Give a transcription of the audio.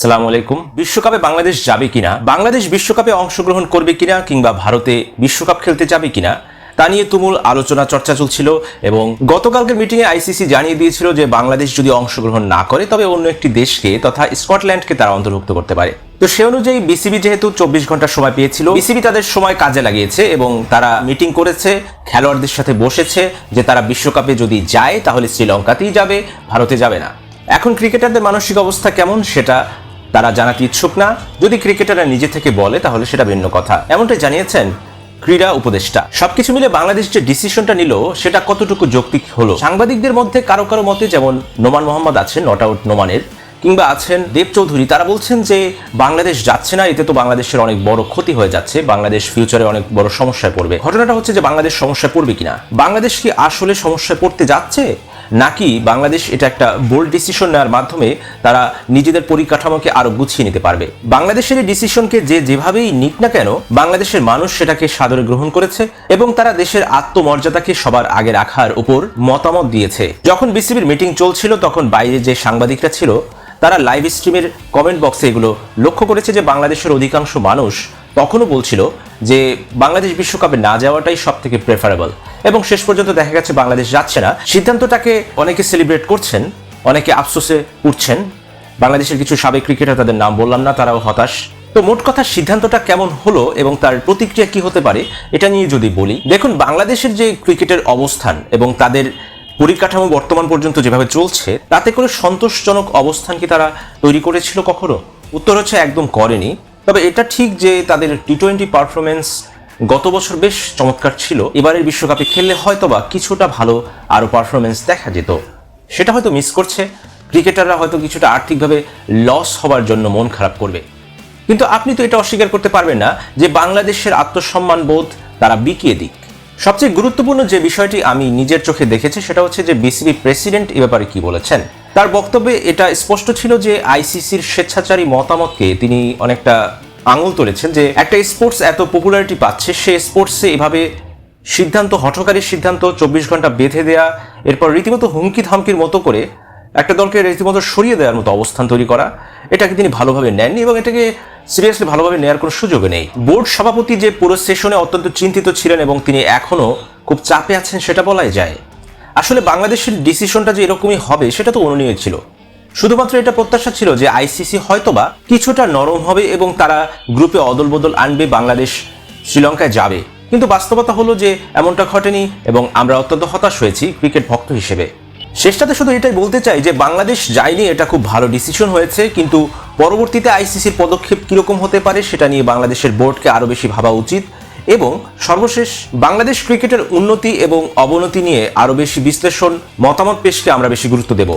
সালাম আলাইকুম। বিশ্বকাপে বাংলাদেশ যাবে কিনা? বাংলাদেশ বিশ্বকাপে অংশগ্রহণ করবে কিনা কিংবা ভারতে বিশ্বকাপ খেলতে যাবে কিনা? তা নিয়ে তুমুল আলোচনা চর্চা চলছিল এবং গতকালকের মিটিংয়ে আইসিসি জানিয়ে দিয়েছিল যে বাংলাদেশ যদি অংশগ্রহণ না করে, তবে অন্য একটি দেশকে তথা স্কটল্যান্ডকে তারা অন্তর্ভুক্ত করতে পারে। তো সে অনুযায়ী বিসিবি যেহেতু চব্বিশ ঘণ্টা সময় পেয়েছিল, বিসিবি তাদের সময় কাজে লাগিয়েছে এবং তারা মিটিং করেছে, খেলোয়াড়দের সাথে বসেছে যে তারা বিশ্বকাপে যদি যায়, তাহলে শ্রীলঙ্কাতেই যাবে, ভারতে যাবে না। এখন ক্রিকেটারদের মানসিক অবস্থা কেমন সেটা তারা জানাতে ইচ্ছুক না? যদি ক্রিকেটাররা নিজে থেকে বলে, তাহলে সেটা ভিন্ন কথা। এমনটাই জানিয়েছেন ক্রীড়া উপদেষ্টা। সবকিছু মিলে বাংলাদেশ যে ডিসিশনটা নিল, সেটা কতটুকু যৌক্তিক হলো? সাংবাদিকদের মধ্যে কারও কারও মতে যেমন নোমান মোহাম্মদ আছেন, নট আউট নোমানের, কিংবা আছেন দেব চৌধুরী, তারা বলছেন যে বাংলাদেশ যাচ্ছে না, এতে তো বাংলাদেশের অনেক বড় ক্ষতি হয়ে যাচ্ছে, বাংলাদেশ ফিউচারে অনেক বড় সমস্যায় পড়বে। ঘটনাটা হচ্ছে যে বাংলাদেশ সমস্যায় পড়বে কিনা? বাংলাদেশ কি আসলে সমস্যায় পড়তে যাচ্ছে? নাকি বাংলাদেশ এটা একটা বোল্ড ডিসিশন নেওয়ার মাধ্যমে তারা নিজেদের পরিকাঠামোকে আরও গুছিয়ে নিতে পারবে? বাংলাদেশের এই ডিসিশনকে যে যেভাবেই নিক না কেন, বাংলাদেশের মানুষ সেটাকে সাদরে গ্রহণ করেছে এবং তারা দেশের আত্মমর্যাদাকে সবার আগে রাখার উপর মতামত দিয়েছে। যখন বিসিবির মিটিং চলছিল, তখন বাইরে যে সাংবাদিকরা ছিল, তারা লাইভ স্ট্রিমের কমেন্ট বক্সে এগুলো লক্ষ্য করেছে যে বাংলাদেশের অধিকাংশ মানুষ তখনও বলছিল যে বাংলাদেশ বিশ্বকাপে না যাওয়াটাই সব থেকে প্রেফারেবল এবং শেষ পর্যন্ত দেখা গেছে বাংলাদেশ যাচ্ছে না সিদ্ধান্তটাকে অনেকে সেলিব্রেট করছেন, অনেকে আফসোসে উঠছেন। বাংলাদেশের কিছু সাবেক ক্রিকেটার তাদের নাম বললাম না, তারাও হতাশ। তো মোট কথা সিদ্ধান্তটা কেমন হলো এবং তার প্রতিক্রিয়া কি হতে পারে, এটা নিয়ে যদি বলি, দেখুন বাংলাদেশের যে ক্রিকেটের অবস্থান এবং তাদের পরিকাঠামো বর্তমান পর্যন্ত যেভাবে চলছে, তাতে করে সন্তোষজনক অবস্থান কি তারা তৈরি করেছিল কখনো? উত্তর হচ্ছে একদম করেনি। তবে এটা ঠিক যে তাদের টি টোয়েন্টি পারফরমেন্স গত বছর বেশ চমৎকার ছিল। এবারের বিশ্বকাপে খেললে হয়তোবা কিছুটা ভালো আরও পারফরমেন্স দেখা যেত। সেটা হয়তো মিস করছে। ক্রিকেটাররা হয়তো কিছুটা আর্থিকভাবে লস হওয়ার জন্য মন খারাপ করবে। কিন্তু আপনি তো এটা অস্বীকার করতে পারবেন না যে বাংলাদেশের আত্মসম্মান বোধ তারা বিকিয়ে দিক। সবচেয়ে গুরুত্বপূর্ণ যে বিষয়টি আমি নিজের চোখে দেখেছি সেটা হচ্ছে যে বিসিবি প্রেসিডেন্ট এ ব্যাপারে কি বলেছেন। তার বক্তব্যে এটা স্পষ্ট ছিল যে আইসিসির স্বেচ্ছাচারী মতামতকে তিনি অনেকটা আঙুল তুলেছেন যে একটা স্পোর্টস এত পপুলারিটি পাচ্ছে, সে স্পোর্টসে এভাবে সিদ্ধান্ত হঠকারী সিদ্ধান্ত, চব্বিশ ঘণ্টা বেঁধে দেয়া, এরপর রীতিমতো হুমকি ধামকির মতো করে একটা দলকে রীতিমতো সরিয়ে দেওয়ার মতো অবস্থান তৈরি করা, এটাকে তিনি ভালোভাবে নেননি এবং এটাকে সিরিয়াসলি ভালোভাবে নেওয়ার কোনো সুযোগ নেই। বোর্ড সভাপতি যে পুরো সেশনে অত্যন্ত চিন্তিত ছিলেন এবং তিনি এখনও খুব চাপে আছেন, সেটা বলাই যায়। আসলে বাংলাদেশের ডিসিশনটা যে এরকমই হবে, সেটা তো অনুনীয় ছিল। শুধুমাত্র এটা প্রত্যাশা ছিল যে আইসিসি হয়তোবা কিছুটা নরম হবে এবং তারা গ্রুপে অদল বদল আনবে, বাংলাদেশ শ্রীলঙ্কায় যাবে। কিন্তু বাস্তবতা হলো যে এমনটা ঘটেনি এবং আমরা অত্যন্ত হতাশ হয়েছি ক্রিকেট ভক্ত হিসেবে। শেষটাতে শুধু এটাই বলতে চাই যে বাংলাদেশ যায়নি, এটা খুব ভালো ডিসিশন হয়েছে, কিন্তু পরবর্তীতে আইসিসির পদক্ষেপ কীরকম হতে পারে সেটা নিয়ে বাংলাদেশের বোর্ডকে আরও বেশি ভাবা উচিত এবং সর্বশেষ বাংলাদেশ ক্রিকেটের উন্নতি এবং অবনতি নিয়ে আরও বেশি বিশ্লেষণ মতামত পেশকে আমরা বেশি গুরুত্ব দেব।